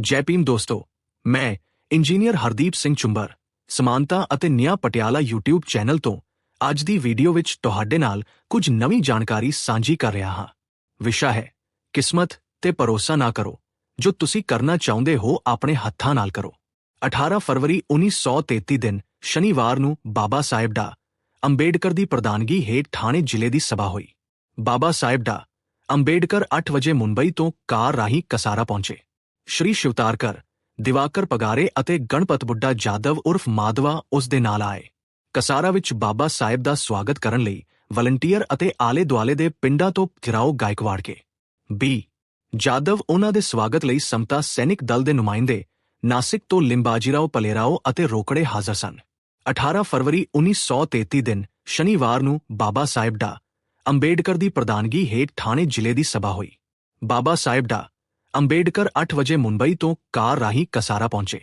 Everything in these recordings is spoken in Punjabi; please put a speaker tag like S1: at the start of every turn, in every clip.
S1: ਜੈ ਭੀਮ ਦੋਸਤੋ, ਮੈਂ ਇੰਜੀਨੀਅਰ ਹਰਦੀਪ ਸਿੰਘ ਚੁੰਬਰ, ਸਮਾਨਤਾ ਅਤੇ ਨਿਆਂ ਪਟਿਆਲਾ YouTube ਚੈਨਲ ਤੋਂ ਅੱਜ ਦੀ ਵੀਡੀਓ ਵਿੱਚ ਤੁਹਾਡੇ ਨਾਲ ਕੁਝ ਨਵੀਂ ਜਾਣਕਾਰੀ ਸਾਂਝੀ ਕਰ ਰਿਹਾ ਹਾਂ। ਵਿਸ਼ਾ ਹੈ, ਕਿਸਮਤ ਤੇ ਭਰੋਸਾ ਨਾ ਕਰੋ, ਜੋ ਤੁਸੀਂ ਕਰਨਾ ਚਾਹੁੰਦੇ ਹੋ ਆਪਣੇ ਹੱਥਾਂ ਨਾਲ ਕਰੋ। 18 ਫਰਵਰੀ 1933 ਦਿਨ, ਸ਼ਨੀਵਾਰ ਨੂੰ ਬਾਬਾ ਸਾਹਿਬ ਡਾ, ਅੰਬੇਡਕਰ ਦੀ ਪ੍ਰਧਾਨਗੀ ਹੇਠ ਥਾਣੇ ਜ਼ਿਲ੍ਹੇ ਦੀ ਸਭਾ ਹੋਈ। ਬਾਬਾ ਸਾਹਿਬ ਡਾ, ਅੰਬੇਡਕਰ 8 ਵਜੇ ਮੁੰਬਈ ਤੋਂ ਕਾਰ ਰਾਹੀਂ ਕਸਾਰਾ ਪਹੁੰਚੇ। ਸ਼੍ਰੀ ਸ਼ਿਵਤਾਰਕਰ, ਦਿਵਾਕਰ ਪਗਾਰੇ ਅਤੇ ਗਣਪਤ ਬੁੱਢਾ ਜਾਦਵ ਉਰਫ ਮਾਧਵਾ ਉਸ ਦੇ ਨਾਲ ਆਏ। ਕਸਾਰਾ ਵਿੱਚ ਬਾਬਾ ਸਾਹਿਬ ਦਾ ਸਵਾਗਤ ਕਰਨ ਲਈ ਵਲੰਟੀਅਰ ਅਤੇ ਆਲੇ ਦੁਆਲੇ ਦੇ ਪਿੰਡਾਂ ਤੋਂ ਘਿਰਾਓ ਗਾਇਕਵਾੜ ਕੇ। ਬੀ, ਜਾਦਵ ਉਹਨਾਂ ਦੇ ਸਵਾਗਤ ਲਈ ਸਮਤਾ ਸੈਨਿਕ ਦਲ ਦੇ ਨੁਮਾਇੰਦੇ ਨਾਸਿਕ ਤੋਂ ਲਿੰਬਾਜੀਰਾਓ ਪਲੇਰਾਓ ਅਤੇ ਰੋਕੜੇ ਹਾਜ਼ਰ ਸਨ। 18 ਫਰਵਰੀ 1933 ਦਿਨ ਸ਼ਨੀਵਾਰ ਨੂੰ ਬਾਬਾ ਸਾਹਿਬ ਡਾ ਅੰਬੇਡਕਰ ਦੀ ਪ੍ਰਧਾਨਗੀ ਹੇਠ ਥਾਣੇ ਜ਼ਿਲ੍ਹੇ ਦੀ ਸਭਾ ਹੋਈ। ਬਾਬਾ ਸਾਹਿਬ ਡਾ ਅੰਬੇਡਕਰ 8 ਵਜੇ ਮੁੰਬਈ ਤੋਂ ਕਾਰ ਰਾਹੀਂ ਕਸਾਰਾ ਪਹੁੰਚੇ।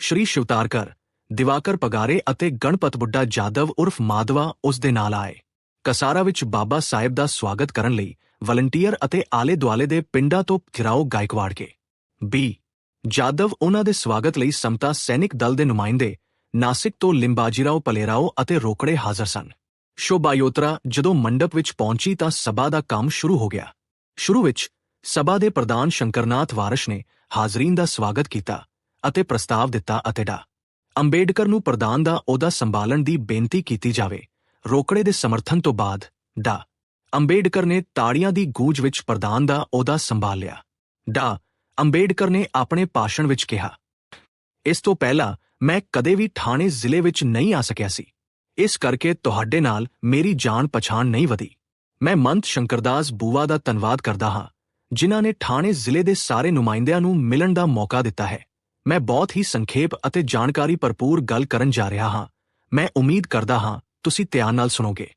S1: ਸ਼੍ਰੀ ਸ਼ਿਵਤਾਰਕਰ, ਦਿਵਾਕਰ ਪਗਾਰੇ ਅਤੇ ਗਣਪਤ ਬੁੱਢਾ ਜਾਦਵ ਉਰਫ ਮਾਧਵਾ ਉਸ ਦੇ ਨਾਲ ਆਏ। ਕਸਾਰਾ ਵਿੱਚ ਬਾਬਾ ਸਾਹਿਬ ਦਾ ਸਵਾਗਤ ਕਰਨ ਲਈ ਵਲੰਟੀਅਰ ਅਤੇ ਆਲੇ ਦੁਆਲੇ ਦੇ ਪਿੰਡਾਂ ਤੋਂ ਘਿਰਾਓ ਗਾਇਕਵਾੜ ਕੇ ਬੀ, ਜਾਦਵ ਉਹਨਾਂ ਦੇ ਸਵਾਗਤ ਲਈ ਸਮਤਾ ਸੈਨਿਕ ਦਲ ਦੇ ਨੁਮਾਇੰਦੇ ਨਾਸਿਕ ਤੋਂ ਲਿੰਬਾਜੀਰਾਓ ਪਲੇਰਾਓ ਅਤੇ ਰੋਕੜੇ ਹਾਜ਼ਰ ਸਨ। ਸ਼ੋਭਾ ਯਾਤਰਾ ਜਦੋਂ ਮੰਡਪ ਵਿੱਚ ਪਹੁੰਚੀ ਤਾਂ ਸਭਾ ਦਾ ਕੰਮ ਸ਼ੁਰੂ ਹੋ ਗਿਆ। ਸ਼ੁਰੂ ਵਿੱਚ ਸਭਾ ਦੇ ਪ੍ਰਧਾਨ ਸ਼ੰਕਰਨਾਥ ਵਾਰਸ਼ ਨੇ ਹਾਜ਼ਰੀਨ ਦਾ ਸਵਾਗਤ ਕੀਤਾ ਅਤੇ ਪ੍ਰਸਤਾਵ ਦਿੱਤਾ ਅਤੇ ਡਾ। ਅੰਬੇਡਕਰ ਨੂੰ ਪ੍ਰਧਾਨ ਦਾ ਅਹੁਦਾ ਸੰਭਾਲਣ ਦੀ ਬੇਨਤੀ ਕੀਤੀ ਜਾਵੇ, ਰੋਕੜੇ ਦੇ ਸਮਰਥਨ ਤੋਂ ਬਾਅਦ, ਡਾ। ਅੰਬੇਡਕਰ ਨੇ ਤਾੜੀਆਂ ਦੀ ਗੂੰਜ ਵਿੱਚ ਪ੍ਰਧਾਨ ਦਾ ਅਹੁਦਾ ਸੰਭਾਲ ਲਿਆ। ਡਾ। ਅੰਬੇਡਕਰ ਨੇ ਆਪਣੇ ਭਾਸ਼ਣ ਵਿੱਚ ਕਿਹਾ, ਇਸ ਤੋਂ ਪਹਿਲਾਂ ਮੈਂ ਕਦੇ ਵੀ ਥਾਣੇ ਜ਼ਿਲ੍ਹੇ ਵਿੱਚ ਨਹੀਂ ਆ ਸਕਿਆ ਸੀ। ਇਸ ਕਰਕੇ ਤੁਹਾਡੇ ਨਾਲ ਮੇਰੀ ਜਾਣ ਪਛਾਣ ਨਹੀਂ ਵਧੀ। ਮੈਂ ਮੰਤ ਸ਼ੰਕਰਦਾਸ ਬੂਵਾ ਦਾ ਧੰਨਵਾਦ ਕਰਦਾ ਹਾਂ। ਜਿਨ੍ਹਾਂ ਨੇ ਥਾਣੇ ਜ਼ਿਲ੍ਹੇ ਦੇ ਸਾਰੇ ਨੁਮਾਇੰਦਿਆਂ ਨੂੰ ਮਿਲਣ ਦਾ ਮੌਕਾ ਦਿੱਤਾ ਹੈ। ਮੈਂ ਬਹੁਤ ਹੀ ਸੰਖੇਪ ਅਤੇ ਜਾਣਕਾਰੀ ਭਰਪੂਰ ਗੱਲ ਕਰਨ ਜਾ ਰਿਹਾ ਹਾਂ। ਮੈਂ ਉਮੀਦ ਕਰਦਾ ਹਾਂ, ਤੁਸੀਂ ਧਿਆਨ ਨਾਲ ਸੁਣੋਗੇ।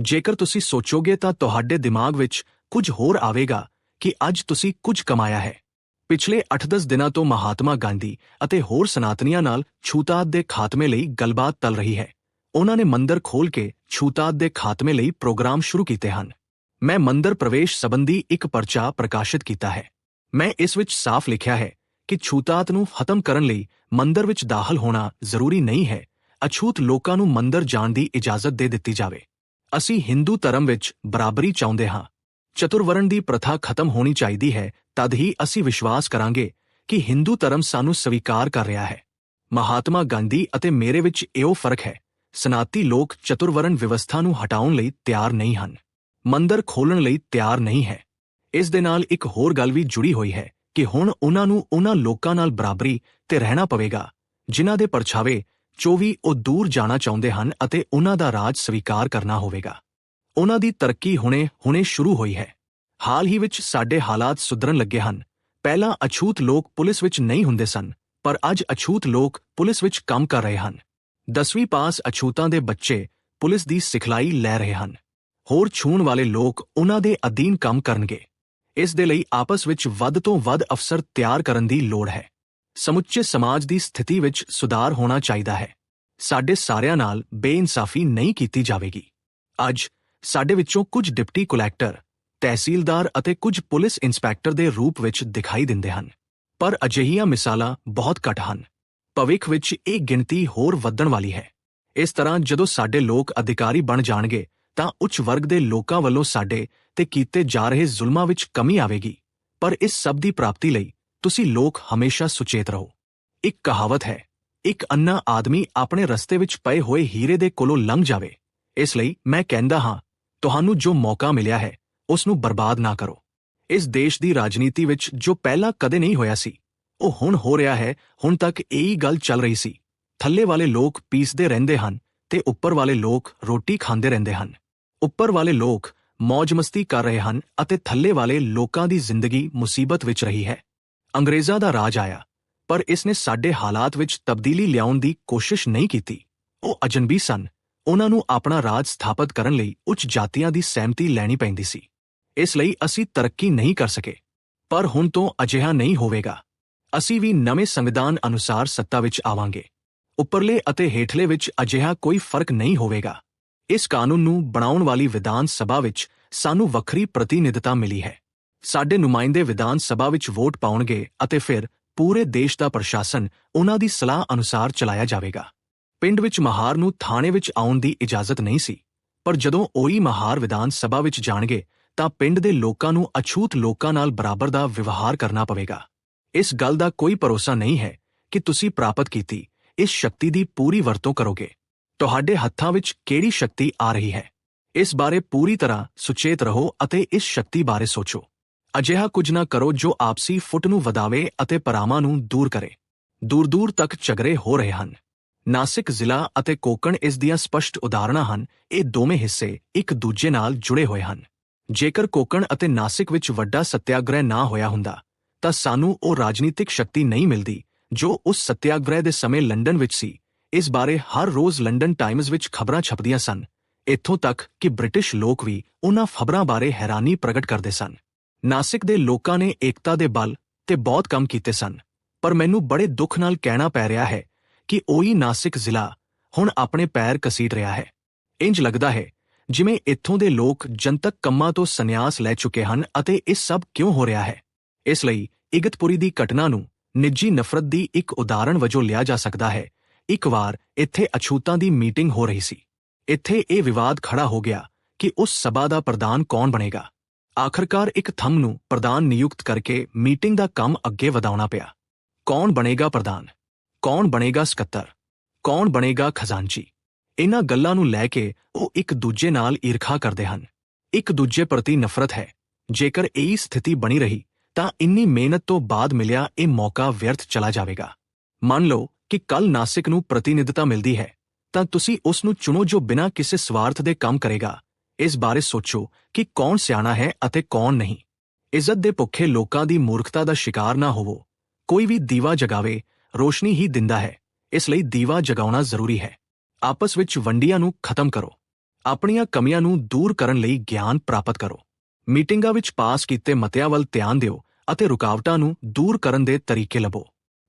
S1: ਜੇਕਰ ਤੁਸੀਂ ਸੋਚੋਗੇ ਤਾਂ ਤੁਹਾਡੇ ਦਿਮਾਗ ਵਿੱਚ ਕੁਝ ਹੋਰ ਆਵੇਗਾ ਕਿ ਅੱਜ ਤੁਸੀਂ ਕੁਝ ਕਮਾਇਆ ਹੈ। ਪਿਛਲੇ 8-10 ਦਿਨਾਂ ਤੋਂ ਮਹਾਤਮਾ ਗਾਂਧੀ ਅਤੇ ਹੋਰ ਸਨਾਤਨੀਆਂ ਨਾਲ ਛੂਤਾਤ ਦੇ ਖਾਤਮੇ ਲਈ ਗੱਲਬਾਤ ਚੱਲ ਰਹੀ ਹੈ। ਉਹਨਾਂ ਨੇ ਮੰਦਰ ਖੋਲ ਕੇ ਛੂਤਾਤ ਦੇ ਖਾਤਮੇ ਲਈ ਪ੍ਰੋਗਰਾਮ ਸ਼ੁਰੂ ਕੀਤੇ ਹਨ। ਮੈਂ ਮੰਦਰ ਪ੍ਰਵੇਸ਼ ਸੰਬੰਧੀ ਇੱਕ ਪਰਚਾ ਪ੍ਰਕਾਸ਼ਿਤ ਕੀਤਾ ਹੈ। ਮੈਂ ਇਸ ਵਿੱਚ ਸਾਫ਼ ਲਿਖਿਆ ਹੈ ਕਿ ਛੂਤਾਤ ਨੂੰ ਖਤਮ ਕਰਨ ਲਈ ਮੰਦਰ ਵਿੱਚ ਦਾਖਲ ਹੋਣਾ ਜ਼ਰੂਰੀ ਨਹੀਂ ਹੈ। ਅਛੂਤ ਲੋਕਾਂ ਨੂੰ ਮੰਦਰ ਜਾਣ ਦੀ ਇਜਾਜ਼ਤ ਦੇ ਦਿੱਤੀ ਜਾਵੇ। ਅਸੀਂ ਹਿੰਦੂ ਧਰਮ ਵਿੱਚ ਬਰਾਬਰੀ ਚਾਹੁੰਦੇ ਹਾਂ। ਚਤੁਰਵਰਣ ਦੀ ਪ੍ਰਥਾ ਖਤਮ ਹੋਣੀ ਚਾਹੀਦੀ ਹੈ, ਤਦ ਹੀ ਅਸੀਂ ਵਿਸ਼ਵਾਸ ਕਰਾਂਗੇ ਕਿ ਹਿੰਦੂ ਧਰਮ ਸਾਨੂੰ ਸਵੀਕਾਰ ਕਰ ਰਿਹਾ ਹੈ। ਮਹਾਤਮਾ ਗਾਂਧੀ ਅਤੇ ਮੇਰੇ ਵਿੱਚ ਇਹੋ ਫ਼ਰਕ ਹੈ। ਸਨਾਤੀ ਲੋਕ ਚਤੁਰਵਰਣ ਵਿਵਸਥਾ ਨੂੰ ਹਟਾਉਣ ਲਈ ਤਿਆਰ ਨਹੀਂ ਹਨ। ਮੰਦਰ ਖੋਲਣ ਲਈ ਤਿਆਰ ਨਹੀਂ ਹੈ। ਇਸ ਦੇ ਨਾਲ ਇੱਕ ਹੋਰ ਗੱਲ ਵੀ ਜੁੜੀ ਹੋਈ ਹੈ ਕਿ ਹੁਣ ਉਹਨਾਂ ਨੂੰ ਉਹਨਾਂ ਲੋਕਾਂ ਨਾਲ ਬਰਾਬਰੀ ਤੇ ਰਹਿਣਾ ਪਵੇਗਾ, ਜਿਨ੍ਹਾਂ ਦੇ ਪਰਛਾਵੇ 24 ਉਹ ਦੂਰ ਜਾਣਾ ਚਾਹੁੰਦੇ ਹਨ ਅਤੇ ਉਹਨਾਂ ਦਾ ਰਾਜ ਸਵੀਕਾਰ ਕਰਨਾ ਹੋਵੇਗਾ। ਉਹਨਾਂ ਦੀ ਤਰੱਕੀ ਹੁਣੇ ਹੁਣੇ ਸ਼ੁਰੂ ਹੋਈ ਹੈ। ਹਾਲ ਹੀ ਵਿੱਚ ਸਾਡੇ ਹਾਲਾਤ ਸੁਧਰਨ ਲੱਗੇ ਹਨ। ਪਹਿਲਾਂ ਅਛੂਤ ਲੋਕ ਪੁਲਿਸ ਵਿੱਚ ਨਹੀਂ ਹੁੰਦੇ ਸਨ, ਪਰ ਅੱਜ ਅਛੂਤ ਲੋਕ ਪੁਲਿਸ ਵਿੱਚ ਕੰਮ ਕਰ ਰਹੇ ਹਨ। 10ਵੀਂ ਪਾਸ ਅਛੂਤਾਂ ਦੇ ਬੱਚੇ ਪੁਲਿਸ ਦੀ ਸਿਖਲਾਈ ਲੈ ਰਹੇ ਹਨ। ਹੋਰ ਛੂਣ ਵਾਲੇ ਲੋਕ ਉਹਨਾਂ ਦੇ ਅਧੀਨ ਕੰਮ ਕਰਨਗੇ। ਇਸ ਦੇ ਲਈ ਆਪਸ ਵਿੱਚ ਵੱਧ ਤੋਂ ਵੱਧ ਅਫਸਰ ਤਿਆਰ ਕਰਨ ਦੀ ਲੋੜ ਹੈ। ਸਮੁੱਚੇ ਸਮਾਜ ਦੀ ਸਥਿਤੀ ਵਿੱਚ ਸੁਧਾਰ ਹੋਣਾ ਚਾਹੀਦਾ ਹੈ। ਸਾਡੇ ਸਾਰਿਆਂ ਨਾਲ ਬੇਇਨਸਾਫੀ ਨਹੀਂ ਕੀਤੀ ਜਾਵੇਗੀ। ਅੱਜ ਸਾਡੇ ਵਿੱਚੋਂ ਕੁਝ ਡਿਪਟੀ ਕਲੈਕਟਰ, ਤਹਿਸੀਲਦਾਰ ਅਤੇ ਕੁਝ ਪੁਲਿਸ ਇੰਸਪੈਕਟਰ ਦੇ ਰੂਪ ਵਿੱਚ ਦਿਖਾਈ ਦਿੰਦੇ ਹਨ। ਪਰ ਅਜਿਹੀਆਂ ਮਿਸਾਲਾਂ ਬਹੁਤ ਘੱਟ ਹਨ। ਭਵਿੱਖ ਵਿੱਚ ਇਹ ਗਿਣਤੀ ਹੋਰ ਵਧਣ ਵਾਲੀ ਹੈ। ਇਸ ਤਰ੍ਹਾਂ ਜਦੋਂ ਸਾਡੇ ਲੋਕ ਅਧਿਕਾਰੀ ਬਣ ਜਾਣਗੇ ਤਾਂ ਉੱਚ ਵਰਗ ਦੇ ਲੋਕਾਂ ਵੱਲੋਂ ਸਾਡੇ ਤੇ ਕੀਤੇ ਜਾ ਰਹੇ ਜ਼ੁਲਮਾਂ ਵਿੱਚ ਕਮੀ ਆਵੇਗੀ। ਪਰ ਇਸ ਸਭ ਦੀ ਪ੍ਰਾਪਤੀ ਲਈ ਤੁਸੀਂ ਲੋਕ ਹਮੇਸ਼ਾ ਸੁਚੇਤ ਰਹੋ। ਇੱਕ ਕਹਾਵਤ ਹੈ, ਇੱਕ ਅੰਨਾ ਆਦਮੀ ਆਪਣੇ ਰਸਤੇ ਵਿੱਚ ਪਏ ਹੋਏ ਹੀਰੇ ਦੇ ਕੋਲੋਂ ਲੰਘ ਜਾਵੇ। ਇਸ ਲਈ ਮੈਂ ਕਹਿੰਦਾ ਹਾਂ, ਤੁਹਾਨੂੰ ਜੋ ਮੌਕਾ ਮਿਲਿਆ ਹੈ, ਉਸ ਨੂੰ ਬਰਬਾਦ ਨਾ ਕਰੋ। ਇਸ ਦੇਸ਼ ਦੀ ਰਾਜਨੀਤੀ ਵਿੱਚ ਜੋ ਪਹਿਲਾਂ ਕਦੇ ਨਹੀਂ ਹੋਇਆ ਸੀ, ਉਹ ਹੁਣ ਹੋ ਰਿਹਾ ਹੈ, ਹੁਣ ਤੱਕ ਇਹੀ ਗੱਲ ਚੱਲ ਰਹੀ ਸੀ। ਥੱਲੇ ਵਾਲੇ ਲੋਕ ਪੀਸਦੇ ਰਹਿੰਦੇ ਹਨ ਤੇ ਉੱਪਰ ਵਾਲੇ ਲੋਕ ਰੋਟੀ ਖਾਂਦੇ ਰਹਿੰਦੇ ਹਨ। ਉੱਪਰ ਵਾਲੇ ਲੋਕ ਮौज-ਮਸਤੀ ਕਰ ਰਹੇ ਹਨ ਅਤੇ ਥੱਲੇ ਵਾਲੇ ਲੋਕਾਂ ਦੀ ਜ਼ਿੰਦਗੀ ਮੁਸੀਬਤ ਵਿੱਚ ਰਹੀ ਹੈ। ਅੰਗਰੇਜ਼ਾਂ ਦਾ ਰਾਜ ਆਇਆ, ਪਰ ਇਸ ਨੇ ਸਾਡੇ ਹਾਲਾਤ ਵਿੱਚ ਤਬਦੀਲੀ ਲਿਆਉਣ ਦੀ ਕੋਸ਼ਿਸ਼ ਨਹੀਂ ਕੀਤੀ। ਉਹ ਅਜਨਬੀ ਸਨ। ਉਹਨਾਂ ਨੂੰ ਆਪਣਾ ਰਾਜ ਸਥਾਪਿਤ ਕਰਨ ਲਈ ਉੱਚ ਜਾਤੀਆਂ ਦੀ ਸਹਿਮਤੀ ਲੈਣੀ ਪੈਂਦੀ ਸੀ। ਇਸ ਲਈ ਅਸੀਂ ਤਰੱਕੀ ਨਹੀਂ ਕਰ ਸਕੇ। ਪਰ ਹੁਣ ਤੋਂ ਅਜਿਹਾ ਨਹੀਂ ਹੋਵੇਗਾ। ਅਸੀਂ ਵੀ ਨਵੇਂ ਸੰਵਿਧਾਨ ਅਨੁਸਾਰ ਸੱਤਾ ਵਿੱਚ ਆਵਾਂਗੇ। ਉੱਪਰਲੇ ਅਤੇ ਹੇਠਲੇ ਵਿੱਚ ਅਜਿਹਾ ਕੋਈ ਫ਼ਰਕ ਨਹੀਂ ਹੋਵੇਗਾ। ਇਸ ਕਾਨੂੰਨ ਨੂੰ ਬਣਾਉਣ ਵਾਲੀ ਵਿਧਾਨ ਸਭਾ ਵਿੱਚ ਸਾਨੂੰ ਵੱਖਰੀ ਪ੍ਰਤੀਨਿਧਤਾ ਮਿਲੀ ਹੈ। ਸਾਡੇ ਨੁਮਾਇੰਦੇ ਵਿਧਾਨ ਸਭਾ ਵਿੱਚ ਵੋਟ ਪਾਉਣਗੇ ਅਤੇ ਫਿਰ ਪੂਰੇ ਦੇਸ਼ ਦਾ ਪ੍ਰਸ਼ਾਸਨ ਉਹਨਾਂ ਦੀ ਸਲਾਹ ਅਨੁਸਾਰ ਚਲਾਇਆ ਜਾਵੇਗਾ। ਪਿੰਡ ਵਿੱਚ ਮਹਾਰ ਨੂੰ ਥਾਣੇ ਵਿੱਚ ਆਉਣ ਦੀ ਇਜਾਜ਼ਤ ਨਹੀਂ ਸੀ, ਪਰ ਜਦੋਂ ਉਹੀ ਮਹਾਰ ਵਿਧਾਨ ਸਭਾ ਵਿੱਚ ਜਾਣਗੇ, ਤਾਂ ਪਿੰਡ ਦੇ ਲੋਕਾਂ ਨੂੰ ਅਛੂਤ ਲੋਕਾਂ ਨਾਲ ਬਰਾਬਰ ਦਾ ਵਿਵਹਾਰ ਕਰਨਾ ਪਵੇਗਾ। ਇਸ ਗੱਲ ਦਾ ਕੋਈ ਭਰੋਸਾ ਨਹੀਂ ਹੈ ਕਿ ਤੁਸੀਂ ਪ੍ਰਾਪਤ ਕੀਤੀ, ਇਸ ਸ਼ਕਤੀ ਦੀ ਪੂਰੀ ਵਰਤੋਂ ਕਰੋਗੇ। ਤੁਹਾਡੇ ਹੱਥਾਂ ਵਿੱਚ ਕਿਹੜੀ ਸ਼ਕਤੀ ਆ ਰਹੀ ਹੈ? ਇਸ ਬਾਰੇ ਪੂਰੀ ਤਰ੍ਹਾਂ ਸੁਚੇਤ ਰਹੋ ਅਤੇ ਇਸ ਸ਼ਕਤੀ ਬਾਰੇ ਸੋਚੋ। ਅਜਿਹਾ ਕੁਝ ਨਾ ਕਰੋ ਜੋ ਆਪਸੀ ਫੁੱਟ ਨੂੰ ਵਧਾਵੇ ਅਤੇ ਪਰਾਵਾਂ ਨੂੰ ਦੂਰ ਕਰੇ। ਦੂਰ-ਦੂਰ ਤੱਕ ਝਗੜੇ ਹੋ ਰਹੇ ਹਨ। ਨਾਸਿਕ ਜ਼ਿਲ੍ਹਾ ਅਤੇ ਕੋਕਣ ਇਸ ਦੀਆਂ ਸਪਸ਼ਟ ਉਦਾਹਰਣਾਂ ਹਨ। ਇਹ ਦੋਵੇਂ ਹਿੱਸੇ ਇੱਕ ਦੂਜੇ ਨਾਲ ਜੁੜੇ ਹੋਏ ਹਨ। ਜੇਕਰ ਕੋਕਣ ਅਤੇ ਨਾਸਿਕ ਵਿੱਚ ਵੱਡਾ ਸਤਿਆਗ੍ਰਹਿ ਨਾ ਹੋਇਆ ਹੁੰਦਾ, ਤਾਂ ਸਾਨੂੰ ਉਹ ਰਾਜਨੀਤਿਕ ਸ਼ਕਤੀ ਨਹੀਂ ਮਿਲਦੀ, ਜੋ ਉਸ ਸਤਿਆਗ੍ਰਹਿ ਦੇ ਸਮੇਂ ਲੰਡਨ ਵਿੱਚ ਸੀ। ਇਸ ਬਾਰੇ ਹਰ ਰੋਜ਼ ਲੰਡਨ ਟਾਈਮਜ਼ ਵਿੱਚ ਖਬਰਾਂ ਛਪਦੀਆਂ ਸਨ। ਇੱਥੋਂ ਤੱਕ ਕਿ ਬ੍ਰਿਟਿਸ਼ ਲੋਕ ਵੀ ਉਹਨਾਂ ਖਬਰਾਂ ਬਾਰੇ ਹੈਰਾਨੀ ਪ੍ਰਗਟ ਕਰਦੇ ਸਨ। ਨਾਸਿਕ ਦੇ ਲੋਕਾਂ ਨੇ ਏਕਤਾ ਦੇ ਬਲ ਤੇ ਬਹੁਤ ਕੰਮ ਕੀਤੇ ਸਨ। ਪਰ ਮੈਨੂੰ ਬੜੇ ਦੁੱਖ ਨਾਲ ਕਹਿਣਾ ਪੈ ਰਿਹਾ ਹੈ ਕਿ ਉਹੀ ਨਾਸਿਕ ਜ਼ਿਲ੍ਹਾ ਹੁਣ ਆਪਣੇ ਪੈਰ ਕਸੀਟ ਰਿਹਾ ਹੈ। ਇੰਜ ਲੱਗਦਾ ਹੈ ਜਿਵੇਂ ਇੱਥੋਂ ਦੇ ਲੋਕ ਜਨਤਕ ਕੰਮਾਂ ਤੋਂ ਸੰਨਿਆਸ ਲੈ ਚੁੱਕੇ ਹਨ ਅਤੇ ਇਹ ਸਭ ਕਿਉਂ ਹੋ ਰਿਹਾ ਹੈ। ਇਸ ਲਈ ਇਗਤਪੁਰੀ ਦੀ ਘਟਨਾ ਨੂੰ ਨਿੱਜੀ ਨਫ਼ਰਤ ਦੀ ਇੱਕ ਉਦਾਹਰਣ ਵਜੋਂ ਲਿਆ ਜਾ ਸਕਦਾ ਹੈ। ਇੱਕ ਵਾਰ ਇੱਥੇ ਅਛੂਤਾਂ ਦੀ ਮੀਟਿੰਗ ਹੋ ਰਹੀ ਸੀ। ਇੱਥੇ ਇਹ ਵਿਵਾਦ ਖੜਾ ਹੋ ਗਿਆ ਕਿ ਉਸ ਸਭਾ ਦਾ ਪ੍ਰਧਾਨ ਕੌਣ ਬਣੇਗਾ। ਆਖਰਕਾਰ ਇੱਕ ਥੰਮ ਨੂੰ ਪ੍ਰਧਾਨ ਨਿਯੁਕਤ ਕਰਕੇ ਮੀਟਿੰਗ ਦਾ ਕੰਮ ਅੱਗੇ ਵਧਾਉਣਾ ਪਿਆ। ਕੌਣ ਬਣੇਗਾ ਪ੍ਰਧਾਨ? ਕੌਣ ਬਣੇਗਾ ਸਕੱਤਰ? ਕੌਣ ਬਣੇਗਾ ਖਜ਼ਾਨਚੀ? ਇਹਨਾਂ ਗੱਲਾਂ ਨੂੰ ਲੈ ਕੇ ਉਹ ਇੱਕ ਦੂਜੇ ਨਾਲ ਈਰਖਾ ਕਰਦੇ ਹਨ। ਇੱਕ ਦੂਜੇ ਪ੍ਰਤੀ ਨਫ਼ਰਤ ਹੈ। ਜੇਕਰ ਇਹ ਸਥਿਤੀ ਬਣੀ ਰਹੀ ਤਾਂ ਇੰਨੀ ਮਿਹਨਤ ਤੋਂ ਬਾਅਦ ਮਿਲਿਆ ਇਹ ਮੌਕਾ ਵਿਅਰਥ ਚਲਾ ਜਾਵੇਗਾ। ਮੰਨ ਲਓ ਕਿ ਕੱਲ ਨਾਸਿਕ ਨੂੰ ਪ੍ਰਤੀਨਿਧਤਾ ਮਿਲਦੀ ਹੈ, ਤਾਂ ਤੁਸੀਂ ਉਸ ਨੂੰ ਚੁਣੋ ਜੋ ਬਿਨਾਂ ਕਿਸੇ ਸਵਾਰਥ ਦੇ ਕੰਮ ਕਰੇਗਾ। ਇਸ ਬਾਰੇ ਸੋਚੋ ਕਿ ਕੌਣ ਸਿਆਣਾ ਹੈ ਅਤੇ ਕੌਣ ਨਹੀਂ। ਇੱਜ਼ਤ ਦੇ ਭੁੱਖੇ ਲੋਕਾਂ ਦੀ ਮੂਰਖਤਾ ਦਾ ਸ਼ਿਕਾਰ ਨਾ ਹੋਵੋ। ਕੋਈ ਵੀ ਦੀਵਾ ਜਗਾਵੇ, ਰੋਸ਼ਨੀ ਹੀ ਦਿੰਦਾ ਹੈ। ਇਸ ਲਈ ਦੀਵਾ ਜਗਾਉਣਾ ਜ਼ਰੂਰੀ ਹੈ। ਆਪਸ ਵਿੱਚ ਵੰਡੀਆਂ ਨੂੰ ਖਤਮ ਕਰੋ। ਆਪਣੀਆਂ ਕਮੀਆਂ ਨੂੰ ਦੂਰ ਕਰਨ ਲਈ ਗਿਆਨ ਪ੍ਰਾਪਤ ਕਰੋ। ਮੀਟਿੰਗਾਂ ਵਿੱਚ ਪਾਸ ਕੀਤੇ ਮਤਿਆਂ ਵੱਲ ਧਿਆਨ ਦਿਓ ਅਤੇ ਰੁਕਾਵਟਾਂ ਨੂੰ ਦੂਰ ਕਰਨ ਦੇ ਤਰੀਕੇ ਲੱਭੋ।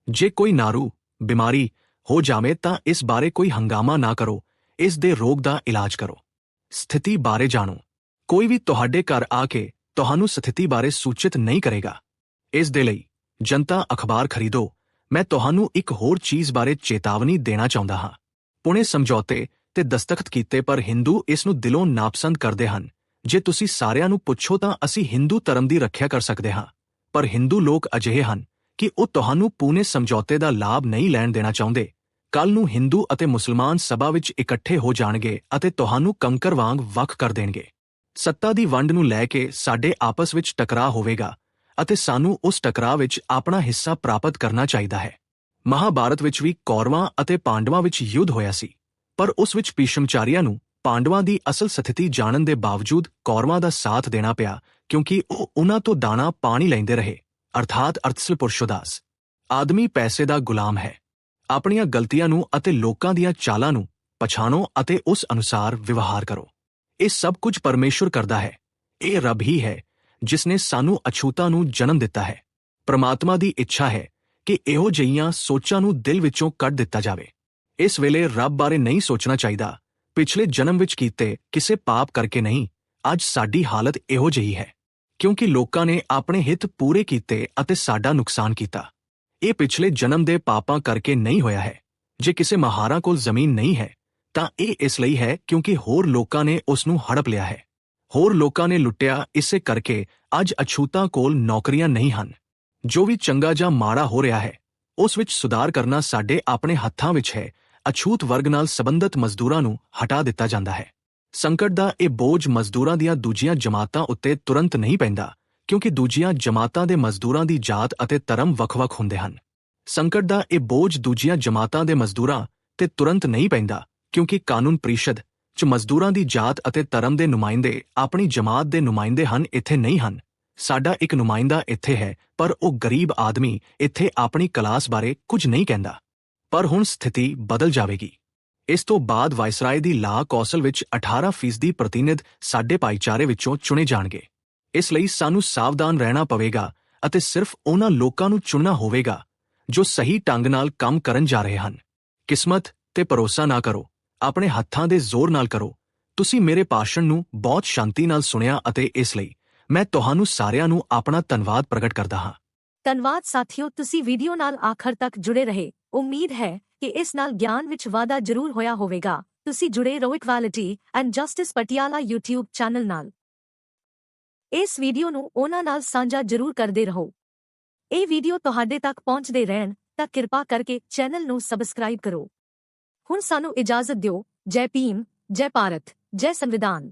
S1: ਜੇ ਕੋਈ ਨਾਰੂ ਬਿਮਾਰੀ ਹੋ ਜਾਵੇ ਤਾਂ ਇਸ ਬਾਰੇ ਕੋਈ ਹੰਗਾਮਾ ਨਾ ਕਰੋ। ਇਸ ਦੇ ਰੋਗ ਦਾ ਇਲਾਜ ਕਰੋ। ਸਥਿਤੀ ਬਾਰੇ ਜਾਣੋ। ਕੋਈ ਵੀ ਤੁਹਾਡੇ ਘਰ ਆ ਕੇ ਤੁਹਾਨੂੰ ਸਥਿਤੀ ਬਾਰੇ ਸੂਚਿਤ ਨਹੀਂ ਕਰੇਗਾ। ਇਸ ਦੇ ਲਈ ਜਨਤਾ ਅਖਬਾਰ ਖਰੀਦੋ। ਮੈਂ ਤੁਹਾਨੂੰ ਇੱਕ ਹੋਰ ਚੀਜ਼ ਬਾਰੇ ਚੇਤਾਵਨੀ ਦੇਣਾ ਚਾਹੁੰਦਾ ਹਾਂ। ਪੁਣੇ ਸਮਝੌਤੇ ਤੇ ਦਸਤਖਤ ਕੀਤੇ ਪਰ ਹਿੰਦੂ ਇਸ ਨੂੰ ਦਿਲੋਂ ਨਾਪਸੰਦ ਕਰਦੇ ਹਨ। ਜੇ ਤੁਸੀਂ ਸਾਰਿਆਂ ਨੂੰ ਪੁੱਛੋ ਤਾਂ ਅਸੀਂ ਹਿੰਦੂ ਧਰਮ ਦੀ ਰੱਖਿਆ ਕਰ ਸਕਦੇ ਹਾਂ। ਪਰ ਹਿੰਦੂ ਲੋਕ ਅਜਿਹੇ ਹਨ ਕਿ ਉਹ ਤੁਹਾਨੂੰ ਪੂਨੇ ਸਮਝੌਤੇ ਦਾ ਲਾਭ ਨਹੀਂ ਲੈਣ ਦੇਣਾ ਚਾਹੁੰਦੇ। ਕੱਲ ਨੂੰ ਹਿੰਦੂ ਅਤੇ ਮੁਸਲਮਾਨ ਸਭਾ ਵਿੱਚ ਇਕੱਠੇ ਹੋ ਜਾਣਗੇ ਅਤੇ ਤੁਹਾਨੂੰ ਕੰਕਰ ਵਾਂਗ ਵੱਖ ਕਰ ਦੇਣਗੇ। ਸੱਤਾ ਦੀ ਵੰਡ ਨੂੰ ਲੈ ਕੇ ਸਾਡੇ ਆਪਸ ਵਿੱਚ ਟਕਰਾਅ ਹੋਵੇਗਾ ਅਤੇ ਸਾਨੂੰ ਉਸ ਟਕਰਾਅ ਵਿੱਚ ਆਪਣਾ ਹਿੱਸਾ ਪ੍ਰਾਪਤ ਕਰਨਾ ਚਾਹੀਦਾ ਹੈ। ਮਹਾਭਾਰਤ ਵਿੱਚ ਵੀ ਕੌਰਵਾਂ ਅਤੇ ਪਾਂਡਵਾਂ ਵਿੱਚ ਯੁੱਧ ਹੋਇਆ ਸੀ, ਪਰ ਉਸ ਵਿੱਚ ਭੀਸ਼ਮਚਾਰੀਆ ਨੂੰ ਪਾਂਡਵਾਂ ਦੀ ਅਸਲ ਸਥਿਤੀ ਜਾਣਨ ਦੇ ਬਾਵਜੂਦ ਕੌਰਵਾਂ ਦਾ ਸਾਥ ਦੇਣਾ ਪਿਆ ਕਿਉਂਕਿ ਉਹ ਉਹਨਾਂ ਤੋਂ ਦਾਣਾ ਪਾਣੀ ਲੈਂਦੇ ਰਹੇ। ਅਰਥਾਤ ਅਰਥਸਲ ਪੁਰਸ਼ੋਦਾਸ ਆਦਮੀ ਪੈਸੇ ਦਾ ਗੁਲਾਮ ਹੈ। ਆਪਣੀਆਂ ਗਲਤੀਆਂ ਨੂੰ ਅਤੇ ਲੋਕਾਂ ਦੀਆਂ ਚਾਲਾਂ ਨੂੰ ਪਛਾਣੋ ਅਤੇ ਉਸ ਅਨੁਸਾਰ ਵਿਵਹਾਰ ਕਰੋ। ਇਹ ਸਭ ਕੁਝ ਪਰਮੇਸ਼ੁਰ ਕਰਦਾ ਹੈ। ਇਹ ਰੱਬ ਹੀ ਹੈ, ਜਿਸ ਨੇ ਸਾਨੂੰ ਅਛੂਤਾ ਨੂੰ ਜਨਮ ਦਿੱਤਾ ਹੈ। ਪ੍ਰਮਾਤਮਾ ਦੀ ਇੱਛਾ ਹੈ ਕਿ ਇਹੋ ਜਿਹੀਆਂ ਸੋਚਾਂ ਨੂੰ ਦਿਲ ਵਿੱਚੋਂ ਕੱਢ ਦਿੱਤਾ ਜਾਵੇ। ਇਸ ਵੇਲੇ ਰੱਬ ਬਾਰੇ ਨਹੀਂ ਸੋਚਣਾ ਚਾਹੀਦਾ। ਪਿਛਲੇ ਜਨਮ ਵਿੱਚ ਕੀਤੇ ਕਿਸੇ ਪਾਪ ਕਰਕੇ ਨਹੀਂ, ਅੱਜ ਸਾਡੀ ਹਾਲਤ ਇਹੋ ਜਿਹੀ ਹੈ। ਕਿਉਂਕਿ ਲੋਕਾਂ ਨੇ ਆਪਣੇ ਹਿੱਤ ਪੂਰੇ ਕੀਤੇ ਅਤੇ ਸਾਡਾ ਨੁਕਸਾਨ ਕੀਤਾ। ਇਹ ਪਿਛਲੇ ਜਨਮ ਦੇ ਪਾਪਾਂ ਕਰਕੇ ਨਹੀਂ ਹੋਇਆ ਹੈ। ਜੇ ਕਿਸੇ ਮਹਾਰਾ ਕੋਲ ਜ਼ਮੀਨ ਨਹੀਂ ਹੈ, ਤਾਂ ਇਹ ਇਸ ਲਈ ਹੈ ਕਿਉਂਕਿ ਹੋਰ ਲੋਕਾਂ ਨੇ ਉਸ ਨੂੰ ਹੜਪ ਲਿਆ ਹੈ। ਹੋਰ ਲੋਕਾਂ ਨੇ ਲੁੱਟਿਆ, ਇਸੇ ਕਰਕੇ ਅੱਜ ਅਛੂਤਾਂ ਕੋਲ ਨੌਕਰੀਆਂ ਨਹੀਂ ਹਨ। ਜੋ ਵੀ ਚੰਗਾ ਜਾਂ ਮਾੜਾ ਹੋ ਰਿਹਾ ਹੈ, ਉਸ ਵਿੱਚ ਸੁਧਾਰ ਕਰਨਾ ਸਾਡੇ ਆਪਣੇ ਹੱਥਾਂ ਵਿੱਚ ਹੈ। ਅਛੂਤ ਵਰਗ ਨਾਲ ਸੰਬੰਧਿਤ ਮਜ਼ਦੂਰਾਂ ਨੂੰ ਹਟਾ ਦਿੱਤਾ ਜਾਂਦਾ ਹੈ। ਸੰਕਟ ਦਾ ਇਹ ਬੋਝ ਮਜ਼ਦੂਰਾਂ ਦੀਆਂ ਦੂਜੀਆਂ ਜਮਾਤਾਂ ਉੱਤੇ ਤੁਰੰਤ ਨਹੀਂ ਪੈਂਦਾ, ਕਿਉਂਕਿ ਦੂਜੀਆਂ ਜਮਾਤਾਂ ਦੇ ਮਜ਼ਦੂਰਾਂ ਦੀ ਜਾਤ ਅਤੇ ਧਰਮ ਵੱਖ-ਵੱਖ ਹੁੰਦੇ ਹਨ। ਸੰਕਟ ਦਾ ਇਹ ਬੋਝ ਦੂਜੀਆਂ ਜਮਾਤਾਂ ਦੇ ਮਜ਼ਦੂਰਾਂ ਤੇ ਤੁਰੰਤ ਨਹੀਂ ਪੈਂਦਾ, ਕਿਉਂਕਿ ਕਾਨੂੰਨ ਪ੍ਰੀਸ਼ਦ, ਚ ਮਜ਼ਦੂਰਾਂ ਦੀ ਜਾਤ ਅਤੇ ਧਰਮ ਦੇ ਨੁਮਾਇੰਦੇ ਆਪਣੀ ਜਮਾਤ ਦੇ ਨੁਮਾਇੰਦੇ ਹਨ, ਇੱਥੇ ਨਹੀਂ ਹਨ। ਸਾਡਾ ਇੱਕ ਨੁਮਾਇੰਦਾ ਇੱਥੇ ਹੈ, ਪਰ ਉਹ ਗਰੀਬ ਆਦਮੀ ਇੱਥੇ ਆਪਣੀ ਕਲਾਸ ਬਾਰੇ ਕੁਝ ਨਹੀਂ ਕਹਿੰਦਾ। ਪਰ ਹੁਣ ਸਥਿਤੀ ਬਦਲ ਜਾਵੇਗੀ। ਇਸ ਤੋਂ ਬਾਅਦ ਵਾਇਸਰਾਏ ਦੀ ਲਾ ਕੌਸਲ ਵਿੱਚ 18% ਪ੍ਰਤੀਨਿਧ ਸਾਡੇ ਭਾਈਚਾਰੇ ਵਿੱਚੋਂ ਚੁਣੇ ਜਾਣਗੇ। ਇਸ ਲਈ ਸਾਨੂੰ ਸਾਵਧਾਨ ਰਹਿਣਾ ਪਵੇਗਾ ਅਤੇ ਸਿਰਫ ਉਹਨਾਂ ਲੋਕਾਂ ਨੂੰ ਚੁਣਨਾ ਹੋਵੇਗਾ ਜੋ ਸਹੀ ਢੰਗ ਨਾਲ ਕੰਮ ਕਰਨ ਜਾ ਰਹੇ ਹਨ। ਕਿਸਮਤ ਤੇ ਭਰੋਸਾ ਨਾ ਕਰੋ, ਆਪਣੇ ਹੱਥਾਂ ਦੇ ਜ਼ੋਰ ਨਾਲ ਕਰੋ। ਤੁਸੀਂ ਮੇਰੇ ਭਾਸ਼ਣ ਨੂੰ ਬਹੁਤ ਸ਼ਾਂਤੀ ਨਾਲ ਸੁਣਿਆ ਅਤੇ ਇਸ ਲਈ ਮੈਂ ਤੁਹਾਨੂੰ ਸਾਰਿਆਂ ਨੂੰ ਆਪਣਾ ਧੰਨਵਾਦ ਪ੍ਰਗਟ ਕਰਦਾ ਹਾਂ।
S2: ਧੰਨਵਾਦ ਸਾਥੀਓ, ਤੁਸੀਂ ਵੀਡੀਓ ਨਾਲ ਆਖਰ ਤੱਕ ਜੁੜੇ ਰਹੇ। ਉਮੀਦ ਹੈ ਕਿ ਇਸ ਨਾਲ ਗਿਆਨ ਵਿੱਚ ਵਾਧਾ ਜ਼ਰੂਰ ਹੋਇਆ ਹੋਵੇਗਾ। ਤੁਸੀਂ ਜੁੜੇ ਰਹੋ equality and justice Patiala YouTube channel ਨਾਲ। ਇਸ ਵੀਡੀਓ ਨੂੰ ਉਹਨਾਂ ਨਾਲ ਸਾਂਝਾ ਜ਼ਰੂਰ ਕਰਦੇ ਰਹੋ। ਇਹ ਵੀਡੀਓ ਤੁਹਾਡੇ ਤੱਕ ਪਹੁੰਚਦੇ ਰਹਿਣ, ਤਾਂ ਕਿਰਪਾ ਕਰਕੇ ਚੈਨਲ ਨੂੰ ਸਬਸਕ੍ਰਾਈਬ ਕਰੋ। ਹੁਣ ਸਾਨੂੰ ਇਜਾਜ਼ਤ ਦਿਓ। ਜੈ ਭੀਮ, ਜੈ ਭਾਰਤ, ਜੈ ਸੰਵਿਧਾਨ।